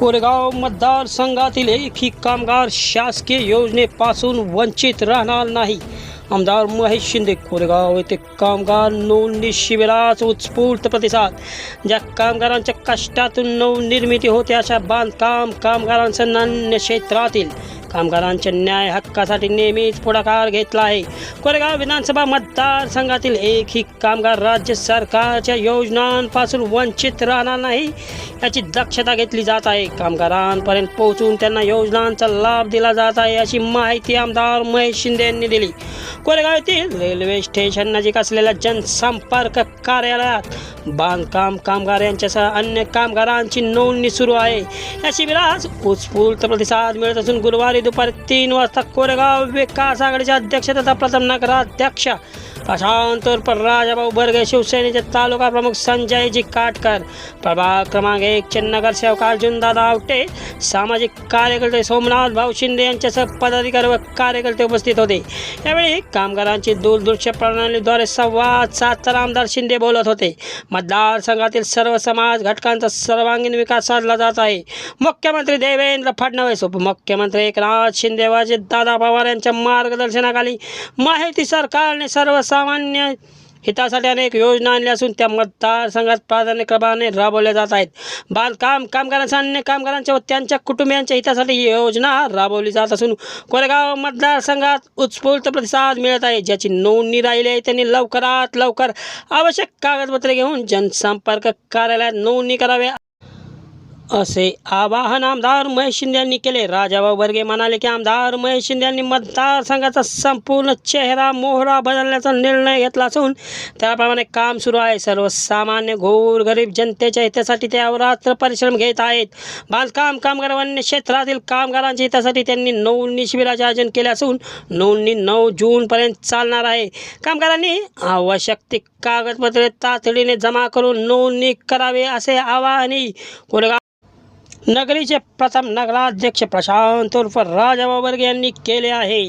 कोरेगाव मतदारसंघातील एकही कामगार शासकीय योजनेपासून वंचित राहणार नाही. आमदार महेश शिंदे कोरेगाव येथे कामगार नोंदणी शिबिरास उत्स्फूर्त प्रतिसाद. ज्या कामगारांच्या कष्टातून नवनिर्मिती होते अशा बांधकाम कामगारांचं नान्य क्षेत्रातील कामगारांच्या न्याय हक्कासाठी नेहमीच पुढाकार घेतला आहे. कोरेगाव विधानसभा मतदारसंघातील एकही कामगार राज्य सरकारच्या योजनांपासून वंचित राहणार नाही याची दक्षता घेतली जात आहे. कामगारांपर्यंत पोहोचून त्यांना योजनांचा लाभ दिला जात आहे अशी माहिती आमदार महेश शिंदे यांनी दिली. कोरेगाव येथील रेल्वे स्टेशन नजीक असलेल्या जनसंपर्क कार्यालयात बांधकाम कामगार यांच्यासह अन्य कामगारांची नोंदणी सुरू आहे. या शिबिरास उत्स्फूर्त प्रतिसाद मिळत असून गुरुवारी दुपारी तीन वाजता कोरेगाव विकास आघाडीच्या अध्यक्ष तथा प्रथम नगराध्यक्ष प्रशांत पर राजाभाऊ बर्गे शिवसेनेचे तालुका प्रमुख संजयजी काटकर प्रभाग क्रमांक एकचे नगरसेवक अर्जुनदादा आवटे सामाजिक कार्यकर्ते सोमनाथ भाऊ शिंदे यांच्यासह पदाधिकारी व कार्यकर्ते उपस्थित होते. यावेळी कामगारांची दूरदृश्य प्रणालीद्वारे संवाद साधताना आमदार शिंदे बोलत होते. मतदारसंघातील सर्व समाज घटकांचा सर्वांगीण विकास साधला जात आहे. मुख्यमंत्री देवेंद्र फडणवीस उपमुख्यमंत्री एकनाथ शिंदे शिंदेवाचे दादा पवार यांच्या मार्गदर्शनाखाली माहिती सरकारने सर्वसामान्य हितासाठी अनेक योजना आणल्या असून त्या मतदारसंघात प्राधान्यक्रमाने राबवल्या जात आहेत. बांधकाम कामगारांच्या अन्य कामगारांच्या व त्यांच्या कुटुंबियांच्या हितासाठी ही योजना राबवली जात असून कोरेगाव मतदारसंघात उत्स्फूर्त प्रतिसाद मिळत आहे. ज्याची नोंदणी राहिली आहे त्यांनी लवकरात लवकर आवश्यक कागदपत्रे घेऊन जनसंपर्क कार्यालयात नोंदणी करावी. असे आवाहन आमदार महेश शिंदे यांनी केले. राजाभाऊ बर्गे म्हणाले की आमदार महेश शिंदे यांनी मतदारसंघाचा संपूर्ण चेहरा मोहरा बदलण्याचा निर्णय घेतला असून त्याप्रमाणे काम सुरू आहे. सर्वसामान्य घोर गरीब जनतेच्या हितासाठी ते अवरात्र परिश्रम घेत आहेत. बांधकाम कामगार वन्य क्षेत्रातील कामगारांच्या हितासाठी त्यांनी नोंदणी शिबिराचे आयोजन केले असून नोंदणी नऊ जूनपर्यंत चालणार आहे. कामगारांनी आवश्यक ती कागदपत्रे तातडीने जमा करून नोंदणी करावे असे आवाहनही कोरेगाव नगरीचे प्रथम नगराध्यक्ष प्रशांत उर्फ राजाभाऊ यांनी केले आहे.